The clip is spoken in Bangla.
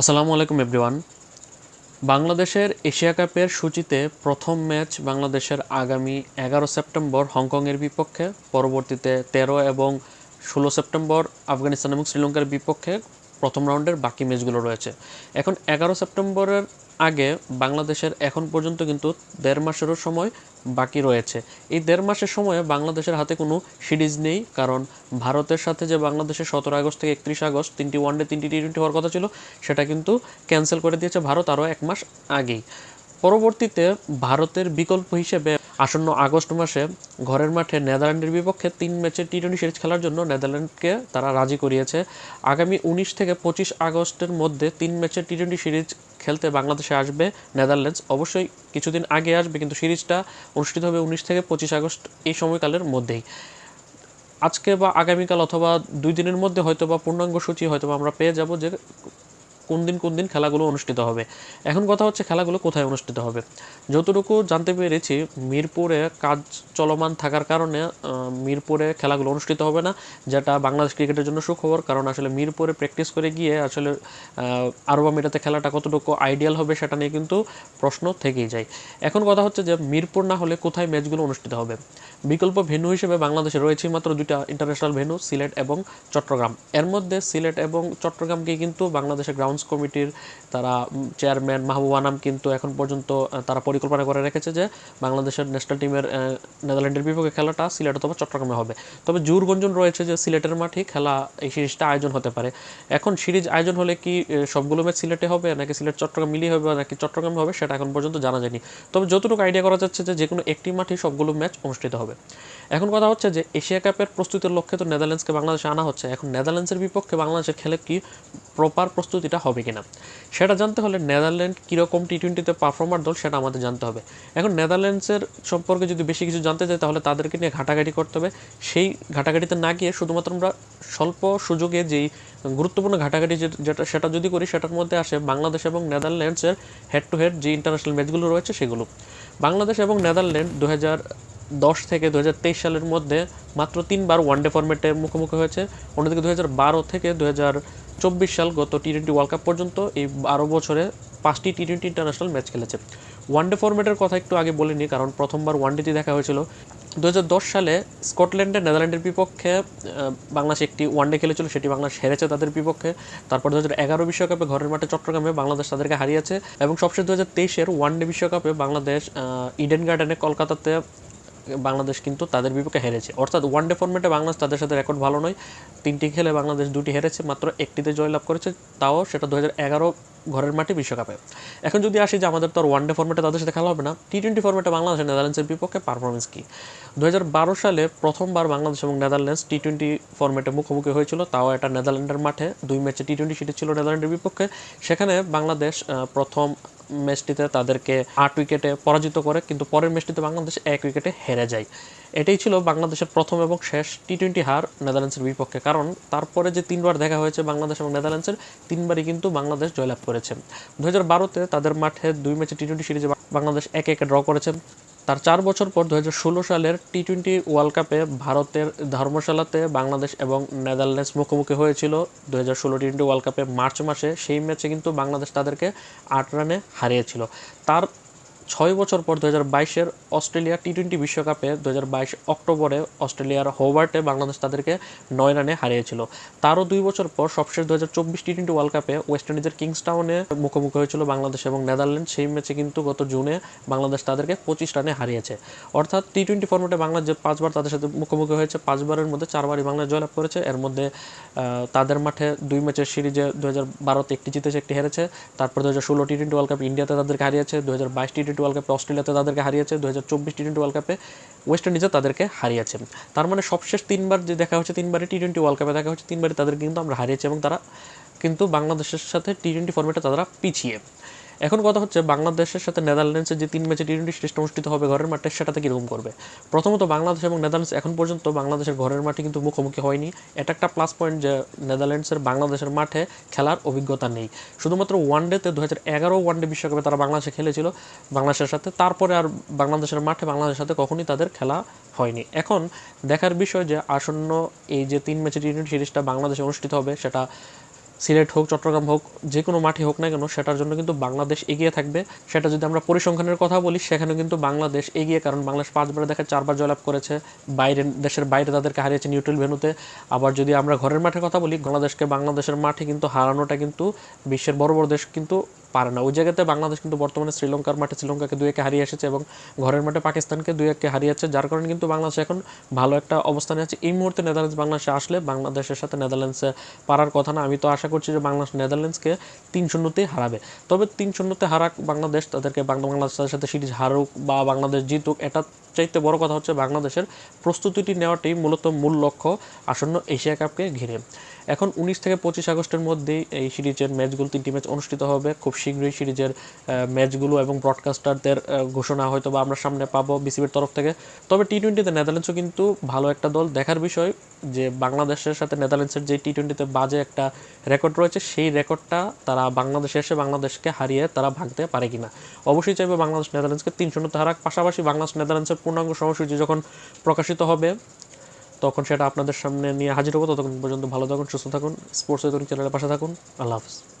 আসসালামু আলাইকুম, এভরিওয়ান। বাংলাদেশের এশিয়া কাপের সূচিতে প্রথম ম্যাচ বাংলাদেশের আগামী এগারো সেপ্টেম্বর হংকংয়ের বিপক্ষে, পরবর্তীতে তেরো এবং ষোলো সেপ্টেম্বর আফগানিস্তান এবং শ্রীলঙ্কার বিপক্ষে প্রথম রাউন্ডের বাকি ম্যাচগুলো রয়েছে। এখন এগারো সেপ্টেম্বরের আগে বাংলাদেশের এখন পর্যন্ত কিন্তু দেড় মাসেরও সময় বাকি রয়েছে। এই দেড় মাসের সময়ে বাংলাদেশের হাতে কোনো সিরিজ নেই, কারণ ভারতের সাথে যে বাংলাদেশের সতেরো আগস্ট থেকে একত্রিশ আগস্ট তিনটি ওয়ানডে তিনটি টি টোয়েন্টি হওয়ার কথা ছিল, সেটা কিন্তু ক্যান্সেল করে দিয়েছে ভারত আরও এক মাস আগেই। পরবর্তীতে ভারতের বিকল্প হিসেবে আসন্ন আগস্ট মাসে ঘরের মাঠে নেদারল্যান্ডের বিপক্ষে তিন ম্যাচের টি টোয়েন্টি সিরিজ খেলার জন্য নেদারল্যান্ডকে তারা রাজি করিয়েছে। আগামী উনিশ থেকে পঁচিশ আগস্টের মধ্যে তিন ম্যাচের টি টোয়েন্টি সিরিজ খেলতে বাংলাদেশে আসবে নেদারল্যান্ডস। অবশ্যই কিছুদিন আগে আসবে, কিন্তু সিরিজটা অনুষ্ঠিত হবে উনিশ থেকে পঁচিশ আগস্ট এই সময়কালের মধ্যেই। আজকে বা আগামীকাল অথবা দুই দিনের মধ্যে হয়তো বা পূর্ণাঙ্গ সূচি হয়তো আমরা পেয়ে যাব যে কোন দিন কোন দিন খেলাগুলো অনুষ্ঠিত হবে। এখন কথা হচ্ছে খেলাগুলো কোথায় অনুষ্ঠিত হবে। যতটুকু জানতে পেরেছি, মিরপুরে কাজ চলমান থাকার কারণে মিরপুরে খেলাগুলো অনুষ্ঠিত হবে না, যেটা বাংলাদেশ ক্রিকেটের জন্য সুখবর। কারণ আসলে মিরপুরে প্র্যাকটিস করে গিয়ে আসলে আরব আমিরাতে খেলাটা কতটুকু আইডিয়াল হবে সেটা নিয়ে কিন্তু প্রশ্ন থেকেই যায়। এখন কথা হচ্ছে যে, মিরপুর না হলে কোথায় ম্যাচগুলো অনুষ্ঠিত হবে? বিকল্প ভেন্যু হিসেবে বাংলাদেশে রয়েছে মাত্র দুইটা ইন্টারন্যাশনাল ভেন্যু, সিলেট এবং চট্টগ্রাম। এর মধ্যে সিলেট এবং চট্টগ্রামকে কিন্তু বাংলাদেশের গ্রাউন্ডস কমিটির তারা চেয়ারম্যান মাহবুব আনাম কিন্তু এখন পর্যন্ত তারা পরিকল্পনা করে রেখেছে যে বাংলাদেশের ন্যাশনাল টিমের নেদারল্যান্ডের বিপক্ষে খেলাটা সিলেট অথবা চট্টগ্রামে হবে। তবে জোর গঞ্জন রয়েছে যে সিলেটের মাঠেই খেলা এই সিরিজটা আয়োজন হতে পারে। এখন সিরিজ আয়োজন হলে কি সবগুলো ম্যাচ সিলেটে হবে নাকি সিলেট চট্টগ্রাম মিলিয়ে হবে নাকি চট্টগ্রামে হবে সেটা এখন পর্যন্ত জানা যায়নি। তবে যতটুকু আইডিয়া করা যাচ্ছে যে যে কোনো একটি মাঠে সবগুলো ম্যাচ অনুষ্ঠিত হবে। এখন কথা হচ্ছে যে এশিয়া কাপের প্রস্তুতির লক্ষ্যে তো নেদারল্যান্ডসকে বাংলাদেশে আনা হচ্ছে। এখন নেদারল্যান্ডসের বিপক্ষে বাংলাদেশের খেলে কি প্রপার প্রস্তুতিটা হবে? কিনা। সেটা জানতে হলে নেদারল্যান্ড কীরকম টি টোয়েন্টিতে পারফর্মার দল সেটা আমাদের জানতে হবে। এখন নেদারল্যান্ডসের সম্পর্কে যদি বেশি কিছু জানতে চাই, তাহলে তাদেরকে নিয়ে ঘাটাঘাটি করতে হবে। সেই ঘাটাঘাটিতে না গিয়ে শুধুমাত্র আমরা স্বল্প সুযোগে যেই গুরুত্বপূর্ণ ঘাটাঘাটি যেটা সেটা যদি করি, সেটার মধ্যে আসে বাংলাদেশ এবং নেদারল্যান্ডসের হেড টু হেড যে ইন্টারন্যাশনাল ম্যাচগুলো রয়েছে সেগুলো। বাংলাদেশ এবং নেদারল্যান্ড দু দশ থেকে দুহাজার তেইশ সালের মধ্যে মাত্র তিনবার ওয়ানডে ফরম্যাটে মুখোমুখি হয়েছে। অন্যদিকে দু থেকে দু হাজার চব্বিশ সাল গত টি টোয়েন্টি ওয়ার্ল্ড কাপ পর্যন্ত এই বারো বছরে পাঁচটি টি টোয়েন্টি ইন্টারন্যাশনাল ম্যাচ খেলেছে ওয়ানডে ফরম্যাটের কথা একটু আগে বলে নিই কারণ প্রথমবার ওয়ানডেতে দেখা হয়েছিল। দু হাজার দশ সালে স্কটল্যান্ডে নেদারল্যান্ডের বিপক্ষে বাংলাদেশ একটি ওয়ানডে খেলেছিল, সেটি বাংলাদেশ হেরেছে তাদের বিপক্ষে। তারপর দু হাজার এগারো বিশ্বকাপে ঘরের মাঠে চট্টগ্রামে বাংলাদেশ তাদেরকে হারিয়েছে। এবং সবশেষ দু হাজার তেইশের ওয়ানডে বিশ্বকাপে বাংলাদেশ ইডেন গার্ডেনে কলকাতাতে বাংলাদেশ কিন্তু তাদের বিপক্ষে হেরেছে। অর্থাৎ ওয়ান ডে ফর্মেটে বাংলাদেশ তাদের সাথে রেকর্ড ভালো নয়। তিনটি খেলে বাংলাদেশ দুটি হেরেছে, মাত্র একটিতে জয়লাভ করেছে। তাও সেটা দু ঘরের মাঠে বিশ্বকাপে। এখন যদি আসি যে আমাদের তো আর ওয়ান ডে ফর্মেটে তাদের সাথে খেলা হবে না টি টোয়েন্টি ফর্মেটে বাংলাদেশের নেদারল্যান্ডসের বিপক্ষে পারফরমেন্স কী? দু হাজার বারো সালে প্রথমবার বাংলাদেশ এবং নেদারল্যান্ডস টি টোয়েন্টি ফর্মেটে মুখোমুখি হয়েছিল। তাও এটা নেদারল্যান্ডের মাঠে। দুই ম্যাচে টি টোয়েন্টি সিরিজ ছিল নেদারল্যান্ডের বিপক্ষে। সেখানে বাংলাদেশ প্রথম ম্যাচটিতে তাদেরকে আট উইকেটে পরাজিত করে, কিন্তু পরের ম্যাচটিতে বাংলাদেশ এক উইকেটে হেরে যায়। এটাই ছিল বাংলাদেশের প্রথম এবং শেষ টি টোয়েন্টি হার নেদারল্যান্ডসের বিপক্ষে, কারণ তারপরে যে তিনবার দেখা হয়েছে বাংলাদেশ এবং নেদারল্যান্ডসের, তিনবারই কিন্তু বাংলাদেশ জয়লাভ করেছে। দু হাজার বারোতে তাদের মাঠে দুই ম্যাচে টি টোয়েন্টি সিরিজে বাংলাদেশ এক একে ড্র করেছে। তার চার বছর পর দু হাজার ষোলো সালের টি টোয়েন্টি ওয়ার্ল্ড কাপে ভারতের ধর্মশালাতে বাংলাদেশ এবং নেদারল্যান্ডস মুখোমুখি হয়েছিল। দু হাজার ষোলো টি টোয়েন্টি ওয়ার্ল্ড কাপে মার্চ মাসে সেই ম্যাচে কিন্তু বাংলাদেশ তাদেরকে আট রানে হারিয়েছিল। তার ছয় বছর পর দু হাজার বাইশের অস্ট্রেলিয়া টি টোয়েন্টি বিশ্বকাপে দু হাজার বাইশ অক্টোবরে অস্ট্রেলিয়ার হোবার্টে বাংলাদেশ তাদেরকে নয় রানে হারিয়েছিল। তারও দুই বছর পর সবশেষ দু হাজার চব্বিশ টি টোয়েন্টি ওয়ার্ল্ড কাপে ওয়েস্ট ইন্ডিজের কিংসটাউনে মুখোমুখি হয়েছিল বাংলাদেশ এবং নেদারল্যান্ড সেই ম্যাচে কিন্তু গত জুনে বাংলাদেশ তাদেরকে পঁচিশ রানে হারিয়েছে। অর্থাৎ টি টোয়েন্টি ফর্মেটে বাংলাদেশ পাঁচবার তাদের সাথে মুখোমুখি হয়েছে, পাঁচবারের মধ্যে চারবারই বাংলাদেশ জয়লাভ করেছে। এর মধ্যে তাদের মাঠে দুই ম্যাচের সিরিজে দু হাজার বারোতে একটি জিতেছে, একটি হেরেছে। তারপর দু হাজার ষোলো টি টোয়েন্টি ওয়ার্ল্ড কাপ ইন্ডিয়াতে তাদেরকে হারিয়েছে। দু হাজার বাইশ টি টোয়েন্টি ওয়ার্ল্ড কাপে অস্ট্রেলিয়াতে তাদেরকে হারিয়েছে দু হাজার চব্বিশ টি টোয়েন্টি ওয়ার্ল্ড কাপে ওয়েস্ট ইন্ডিজে তাদেরকে হারিয়েছে। তার মানে সবশেষ তিনবার যে দেখা হচ্ছে তিনবারে টি টোয়েন্টি ওয়ার্ল্ড কাপে দেখা হচ্ছে তিনবারে তাদের কিন্তু আমরা হারিয়েছি এবং তারা কিন্তু বাংলাদেশের সাথে টি টোয়েন্টি ফর্মেটে তারা পিছিয়ে। এখন কথা হচ্ছে বাংলাদেশের সাথে নেদারল্যান্ডসের যে তিন ম্যাচে টি টোয়েন্টি সিরিজটা অনুষ্ঠিত হবে ঘরের মাঠে, সেটাতে কীরকম করবে? প্রথমত বাংলাদেশ এবং নেদারল্যান্ডস এখন পর্যন্ত বাংলাদেশের ঘরের মাঠে কিন্তু মুখোমুখি হয়নি। এটা একটা প্লাস পয়েন্ট যে নেদারল্যান্ডসের বাংলাদেশের মাঠে খেলার অভিজ্ঞতা নেই। শুধুমাত্র ওয়ান ওয়ানডেতে দু হাজার এগারো ওয়ান ওয়ানডে বিশ্বকাপে তারা বাংলাদেশে খেলেছিল বাংলাদেশের সাথে। তারপরে আর বাংলাদেশের মাঠে বাংলাদেশের সাথে কখনই তাদের খেলা হয়নি। এখন দেখার বিষয় যে আসন্ন এই যে তিন ম্যাচের টি টোয়েন্টি সিরিজটা বাংলাদেশে অনুষ্ঠিত হবে, সেটা সিলেট হোক, চট্টগ্রাম হোক, যে কোনো মাঠে হোক না কেন, সেটার জন্য কিন্তু বাংলাদেশ এগিয়ে থাকবে। সেটা যদি আমরা পরিসংখ্যানের কথা বলি সেখানে কিন্তু বাংলাদেশ এগিয়ে, কারণ বাংলাদেশ পাঁচবার দেখা চারবার জয়লাভ করেছে। বাইরে, দেশের বাইরে তাদেরকে হারিয়েছে নিউট্রাল ভেনুতে। আবার যদি আমরা ঘরের মাঠে কথা বলি, বাংলাদেশকে বাংলাদেশের মাঠে কিন্তু হারানোটা কিন্তু বিশ্বের বড় বড় দেশ কিন্তু পারে না। ওই জায়গাতে বাংলাদেশ কিন্তু বর্তমানে শ্রীলঙ্কার মাঠে শ্রীলঙ্কাকে দুই একে হারিয়ে এসেছে এবং ঘরের মাঠে পাকিস্তানকে দুই একে হারিয়েছে, যার কারণে কিন্তু বাংলাদেশ এখন ভালো একটা অবস্থানে আছে। এই মুহূর্তে নেদারল্যান্ডস বাংলাদেশে আসলে বাংলাদেশের সাথে নেদারল্যান্ডসে পারার কথা না। আমি তো আশা করছি যে বাংলাদেশ নেদারল্যান্ডসকে তিন শূন্যতেই হারাবে। তবে তিন শূন্যতে হারাক বাংলাদেশ, তাদেরকে বাংলা বাংলাদেশের সাথে সিরিজ হারুক বা বাংলাদেশ জিতুক, এটা চাইতে বড় কথা হচ্ছে বাংলাদেশের প্রস্তুতিটি নেওয়াটাই মূলত মূল লক্ষ্য আসন্ন এশিয়া কাপকে ঘিরে। এখন উনিশ থেকে পঁচিশ আগস্টের মধ্যেই এই সিরিজের ম্যাচগুলো, তিনটি ম্যাচ অনুষ্ঠিত হবে। খুব শীঘ্রই সিরিজের ম্যাচগুলো এবং ব্রডকাস্টারদের ঘোষণা হয়তো বা আমরা সামনে পাবো বিসিবির তরফ থেকে। তবে টি টোয়েন্টিতে নেদারল্যান্ডসও কিন্তু ভালো একটা দল। দেখার বিষয় যে বাংলাদেশের সাথে নেদারল্যান্ডসের যে টি টোয়েন্টিতে বাজে একটা রেকর্ড রয়েছে, সেই রেকর্ডটা তারা বাংলাদেশে এসে বাংলাদেশকে হারিয়ে তারা ভাঙতে পারে কিনা? অবশ্যই চাইবে বাংলাদেশ নেদারল্যান্ডসকে তিন শূন্যতে হারাক। পাশাপাশি বাংলাদেশ নেদারল্যান্ডসের পূর্ণাঙ্গ সময়সূচি যখন প্রকাশিত হবে তখন সেটা আপনাদের সামনে নিয়ে হাজির হব। ততক্ষণ পর্যন্ত ভালো থাকুন, সুস্থ থাকুন স্পোর্টস চ্যানেলের পাশে থাকুন। আল্লাহ হাফিজ।